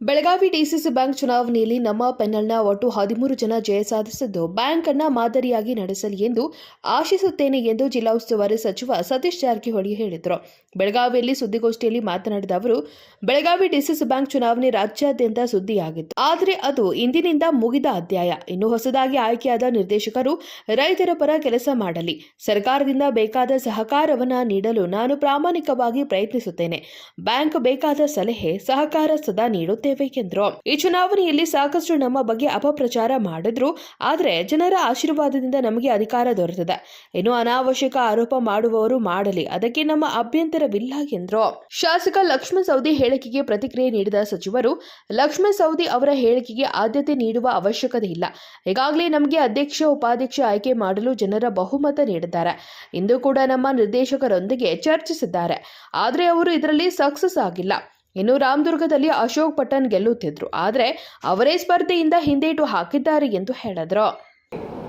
Belagavi DCC bank ಚುನಾವಣೆಯಲ್ಲಿ ನಮ್ಮ ಪೆನಲ್ನ ಒಟ್ಟು ಹದಿಮೂರು ಜನ ಜಯ ಸಾಧಿಸಿದ್ದು, ಬ್ಯಾಂಕ್ ಅನ್ನ ಮಾದರಿಯಾಗಿ ನಡೆಸಲಿ ಎಂದು ಆಶಿಸುತ್ತೇನೆ ಎಂದು ಜಿಲ್ಲಾ ಉಸ್ತುವಾರಿ ಸಚಿವ ಸತೀಶ್ ಜಾರಕಿಹೊಳಿ ಹೇಳಿದರು. ಬೆಳಗಾವಿಯಲ್ಲಿ ಸುದ್ದಿಗೋಷ್ಠಿಯಲ್ಲಿ ಮಾತನಾಡಿದ ಅವರು, ಬೆಳಗಾವಿ ಡಿಸಿಸಿ ಬ್ಯಾಂಕ್ ಚುನಾವಣೆ ರಾಜ್ಯಾದ್ಯಂತ ಸುದ್ದಿಯಾಗಿತ್ತು. ಆದರೆ ಅದು ಇಂದಿನಿಂದ ಮುಗಿದ ಅಧ್ಯಾಯ. ಇನ್ನು ಹೊಸದಾಗಿ ಆಯ್ಕೆಯಾದ ನಿರ್ದೇಶಕರು ರೈತರ ಪರ ಕೆಲಸ ಮಾಡಲಿ. ಸರ್ಕಾರದಿಂದ ಬೇಕಾದ ಸಹಕಾರವನ್ನ ನೀಡಲು ನಾನು ಪ್ರಾಮಾಣಿಕವಾಗಿ ಪ್ರಯತ್ನಿಸುತ್ತೇನೆ. ಬ್ಯಾಂಕ್ ಬೇಕಾದ ಸಲಹೆ, ಸಹಕಾರ ಸದಾ ನೀಡುತ್ತೇವೆ ಎಂದರು ಈ ಚುನಾವಣೆಯಲ್ಲಿ ಸಾಕಷ್ಟು ನಮ್ಮ ಬಗ್ಗೆ ಅಪಪ್ರಚಾರ ಮಾಡಿದ್ರು. ಆದರೆ ಜನರ ಆಶೀರ್ವಾದದಿಂದ ನಮಗೆ ಅಧಿಕಾರ ದೊರೆತಿದೆ. ಇನ್ನು ಅನಾವಶ್ಯಕ ಆರೋಪ ಮಾಡುವವರು ಮಾಡಲಿ. ಅದಕ್ಕೆ ನಮ್ಮ ಅಭ್ಯಂತರವಿಲ್ಲ ಎಂದರು ಶಾಸಕ ಲಕ್ಷ್ಮಣ್ ಸೌದಿ ಹೇಳಿಕೆಗೆ ಪ್ರತಿಕ್ರಿಯೆ ನೀಡಿದ ಸಚಿವರು, ಲಕ್ಷ್ಮಣ್ ಸೌದಿ ಅವರ ಹೇಳಿಕೆಗೆ ಆದ್ಯತೆ ನೀಡುವ ಅವಶ್ಯಕತೆ ಇಲ್ಲ. ಈಗಾಗಲೇ ನಮಗೆ ಅಧ್ಯಕ್ಷ, ಉಪಾಧ್ಯಕ್ಷ ಆಯ್ಕೆ ಮಾಡಲು ಜನರ ಬಹುಮತ ನೀಡಿದ್ದಾರೆ. ಇಂದು ಕೂಡ ನಮ್ಮ ನಿರ್ದೇಶಕರೊಂದಿಗೆ ಚರ್ಚಿಸಿದ್ದಾರೆ. ಆದರೆ ಅವರು ಇದರಲ್ಲಿ ಸಕ್ಸಸ್ ಆಗಿಲ್ಲ. ಇನ್ನು ರಾಮದುರ್ಗದಲ್ಲಿ ಅಶೋಕ್ ಪಟನ್ ಗೆಲ್ಲುತ್ತಿದ್ರು. ಆದರೆ ಅವರೇ ಸ್ಪರ್ಧೆಯಿಂದ ಹಿಂದೇಟು ಹಾಕಿದ್ದಾರೆ ಎಂದು ಹೇಳಿದ್ರು.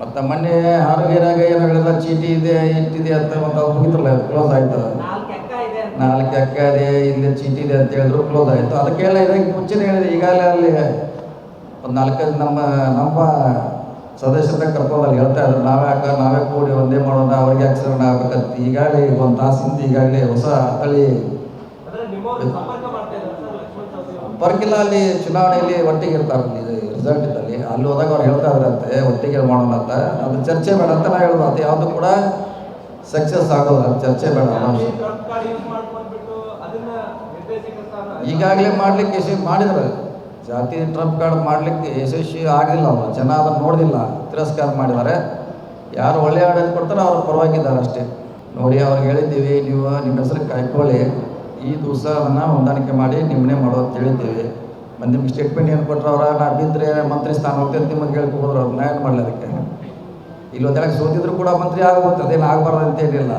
ಮತ್ತು ಮೊನ್ನೆ ಆರೋಗ್ಯರಾಗ ಏನಾಗಲಿಲ್ಲ ಚೀಟಿ ಇದೆ ಇಟ್ಟಿದೆ ಅಂತ ಒಂದು ಅವ್ರು ಮುಗಿತ್ರಲ್ಲ ಕ್ಲೋಸ್ ಆಯ್ತು. ನಾಲ್ಕು ಇದೆ ಅಕ್ಕ ಇದೆ ಇಲ್ಲಿ ಚೀಟಿ ಇದೆ ಅಂತ ಹೇಳಿದ್ರು ಕ್ಲೋಸ್ ಆಯಿತು. ಅದಕ್ಕೆಲ್ಲ ಇದಕ್ಕೆ ಮುಂಚೆನೇ ಹೇಳಿದೆ ಈಗಾಗಲೇ ಅಲ್ಲಿ ಒಂದು ನಾಲ್ಕೈದು ನಮ್ಮ ನಮ್ಮ ಸದಸ್ಯರ ಕರ್ಕೊಂಡು ಅಲ್ಲಿ ಹೇಳ್ತಾ ಇದ್ರು ನಾವೇ ಅಕ್ಕ ನಾವೇ ಕೂಡಿ ಒಂದೇ ಮಾಡೋಣ ಅವ್ರಿಗೆ ಆಕ್ಸಿಡೆಂಟ್ ಆಗ್ಬೇಕಂತ. ಈಗಾಗಲೇ ಒಂದು ತಾಸಿಂದ ಈಗಾಗಲೇ ಹೊಸ ತಳಿ ಬರ್ಕಿಲ್ಲ ಅಲ್ಲಿ ಚುನಾವಣೆಯಲ್ಲಿ ಒಟ್ಟಿಗೆ ಇರ್ತಾರೆ ಇದು ರಿಸಲ್ಟ್ ಇದ್ದಲ್ಲಿ. ಅಲ್ಲಿ ಹೋದಾಗ ಅವ್ರು ಹೇಳ್ತಾ ಇದ್ರಂತೆ ಒಟ್ಟಿಗೆ ಮಾಡೋಣ ಅಂತ. ಅದು ಚರ್ಚೆ ಬೇಡ ಅಂತ ನಾ ಹೇಳ್ದು. ಅದು ಯಾವುದು ಕೂಡ ಸಕ್ಸಸ್ ಆಗೋದು ಚರ್ಚೆ ಬೇಡ ಈಗಾಗಲೇ ಮಾಡ್ಲಿಕ್ಕೆ ಯಶಸ್ವಿ ಮಾಡಿದ್ರು. ಜಾತಿ ಟ್ರಂಪ್ ಕಾರ್ಡ್ ಮಾಡಲಿಕ್ಕೆ ಯಶಸ್ವಿ ಆಗಲಿಲ್ಲ ಅವರು. ಜನ ಅದನ್ನು ನೋಡಿಲ್ಲ ತಿರಸ್ಕಾರ ಮಾಡಿದ್ದಾರೆ. ಯಾರು ಒಳ್ಳೆಯ ಆಡಳಿತ ಕೊಡ್ತಾರೋ ಅವ್ರ ಪರವಾಗಿದ್ದಾರೆ ಅಷ್ಟೇ. ನೋಡಿ ಅವ್ರಿಗೆ ಹೇಳಿದ್ದೀವಿ ನೀವು ನಿಮ್ಮ ಹೆಸರು ಕಾಯ್ಕೊಳ್ಳಿ. ಈ ದಿವಸ ಹೊಂದಾಣಿಕೆ ಮಾಡಿ ನಿಮ್ಮನೆ ಮಾಡೋ ಅಂತ ಹೇಳಿದ್ದೀವಿ ಮತ್ತು ನಿಮ್ಗೆ ಸ್ಟೇಟ್ಮೆಂಟ್ ಏನು ಕೊಟ್ಟರು ಅವ್ರ? ನಾ ಬಿದ್ದರೆ ಮಂತ್ರಿ ಸ್ಥಾನ ಹೋಗ್ತೇನೆ ನಿಮಗೆ ಹೇಳ್ಕೊಬೋದ್ರು ಅವ್ರನ್ನ ಏನು ಮಾಡಲಿ ಅದಕ್ಕೆ? ಇಲ್ಲಿ ಒಂದೆರಡು ಸೋತಿದ್ರು ಕೂಡ ಮಂತ್ರಿ ಆಗ್ಬೋದು, ಅದೇನು ಆಗಬಾರ್ದು ಅಂತೇನಿಲ್ಲ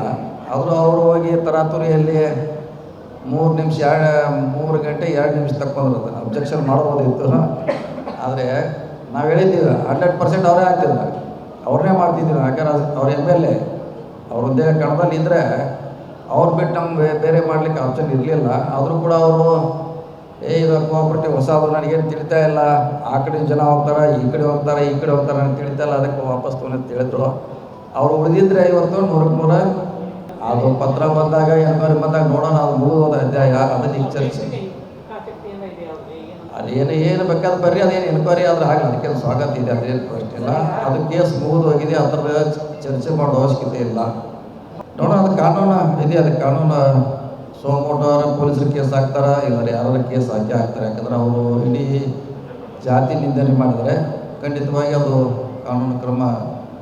ಆದರೂ ಅವರು ಹೋಗಿ ತರಾತುರಿಯಲ್ಲಿ ಮೂರು ನಿಮಿಷ, ಎರಡು, ಮೂರು ಗಂಟೆ, ಎರಡು ನಿಮಿಷ ತಕ್ಕೊಂಡ್ರು ಅದನ್ನು. ಅಬ್ಜೆಕ್ಷನ್ ಮಾಡ್ಬೋದಿತ್ತು ಆದರೆ ನಾವು ಹೇಳಿದ್ದೀವಿ ಹಂಡ್ರೆಡ್ ಪರ್ಸೆಂಟ್ ಅವರೇ ಆಗ್ತಿಲ್ಲ ಅವ್ರನ್ನೇ ಮಾಡ್ತಿದ್ದೀವಿ. ಯಾಕಂದ್ರೆ ಅವ್ರ ಎಂ ಎಲ್ ಎ ಒಂದೇ ಕಣದಲ್ಲಿ ಇದ್ದರೆ ಅವ್ರು ಬಿಟ್ಟು ನಮ್ಗೆ ಬೇರೆ ಮಾಡಲಿಕ್ಕೆ ಆಪ್ಷನ್ ಇರಲಿಲ್ಲ. ಆದರೂ ಕೂಡ ಅವರು, ಏ, ಇದು ಹೊಸ ಹೊಸದು ನನಗೇನು ತಿಳಿತಾ ಇಲ್ಲ. ಆ ಕಡೆ ಜನ ಹೋಗ್ತಾರೆ, ಈ ಕಡೆ ಹೋಗ್ತಾರೆ, ಈ ಕಡೆ ಹೋಗ್ತಾರೆ ನನಗೆ ತಿಳಿತಾ ಇಲ್ಲ. ಅದಕ್ಕೆ ವಾಪಸ್ ತೊಗೊಂಡು ತಿಳಿದ್ರು ಅವರು ಉಳಿದಿದ್ರೆ ಇವತ್ತು ನೂರಕ್ಕೆ ನೂರ. ಅದು ಪತ್ರ ಬಂದಾಗ ಎನ್ಕ್ವೈರಿ ಬಂದಾಗ ನೋಡೋಣ, ಅದು ಮುಗಿದೋದ ಅಧ್ಯಾಯ. ಅದನ್ನ ಈಗ ಚರ್ಚೆ ಅದೇನು ಏನು ಬೇಕಾದ್ರೆ ಬರ್ರಿ, ಅದೇನು ಎನ್ಕ್ವೈರಿ ಆದ್ರೆ ಆಗಲಿ. ಅದಕ್ಕೆ ಸ್ವಾಗತ ಇದೆ, ಅದೇನು ಪ್ರಶ್ನೆ ಇಲ್ಲ. ಅದು ಕೇಸ್ ಮುಗಿದು ಹೋಗಿದೆ. ಚರ್ಚೆ ಮಾಡೋ ಅವಶ್ಯಕತೆ ಇಲ್ಲ. ನೋಡೋಣ ಅದು ಕಾನೂನು ಇದೆ ಅದು ಕಾನೂನು? ಸೋಮೋಟೋರ ಪೊಲೀಸರು ಕೇಸ್ ಹಾಕ್ತಾರೆ? ಇಲ್ಲಾರೆ ಯಾರಾದ್ರೂ ಕೇಸ್ ಹಾಕಿ ಹಾಕ್ತಾರೆ. ಯಾಕಂದ್ರೆ ಅವರು ಇಡೀ ಜಾತಿ ನಿಂದನೆ ಮಾಡಿದರೆ ಖಂಡಿತವಾಗಿ ಅದು ಕಾನೂನು ಕ್ರಮ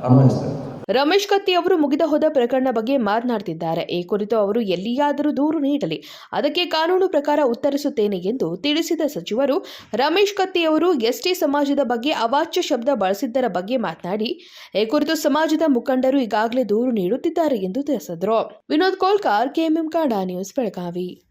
ಅನ್ವಯಿಸ್ತದೆ ರಮೇಶ್ ಕತ್ತಿ ಅವರು ಮುಗಿದ ಹೋದ ಪ್ರಕರಣ ಬಗ್ಗೆ ಮಾತನಾಡ್ತಿದ್ದಾರೆ. ಈ ಕುರಿತು ಅವರು ಎಲ್ಲಿಯಾದರೂ ದೂರು ನೀಡಲಿ. ಅದಕ್ಕೆ ಕಾನೂನು ಪ್ರಕಾರ ಉತ್ತರಿಸುತ್ತೇನೆ ಎಂದು ತಿಳಿಸಿದ ಸಚಿವರು, ರಮೇಶ್ ಕತ್ತಿ ಅವರು ಎಸ್ಟಿ ಸಮಾಜದ ಬಗ್ಗೆ ಅವಾಚ್ಯ ಶಬ್ದ ಬಳಸಿದ್ದರ ಬಗ್ಗೆ ಮಾತನಾಡಿ, ಈ ಕುರಿತು ಸಮಾಜದ ಮುಖಂಡರು ಈಗಾಗಲೇ ದೂರು ನೀಡುತ್ತಿದ್ದಾರೆ ಎಂದು ತಿಳಿಸಿದರು. ವಿನೋದ್ ಕೋಲ್ಕಾರ್, ಕೆಎಂಎಂ ಕಾಡಾ ನ್ಯೂಸ್ ಬೆಳಗಾವಿ.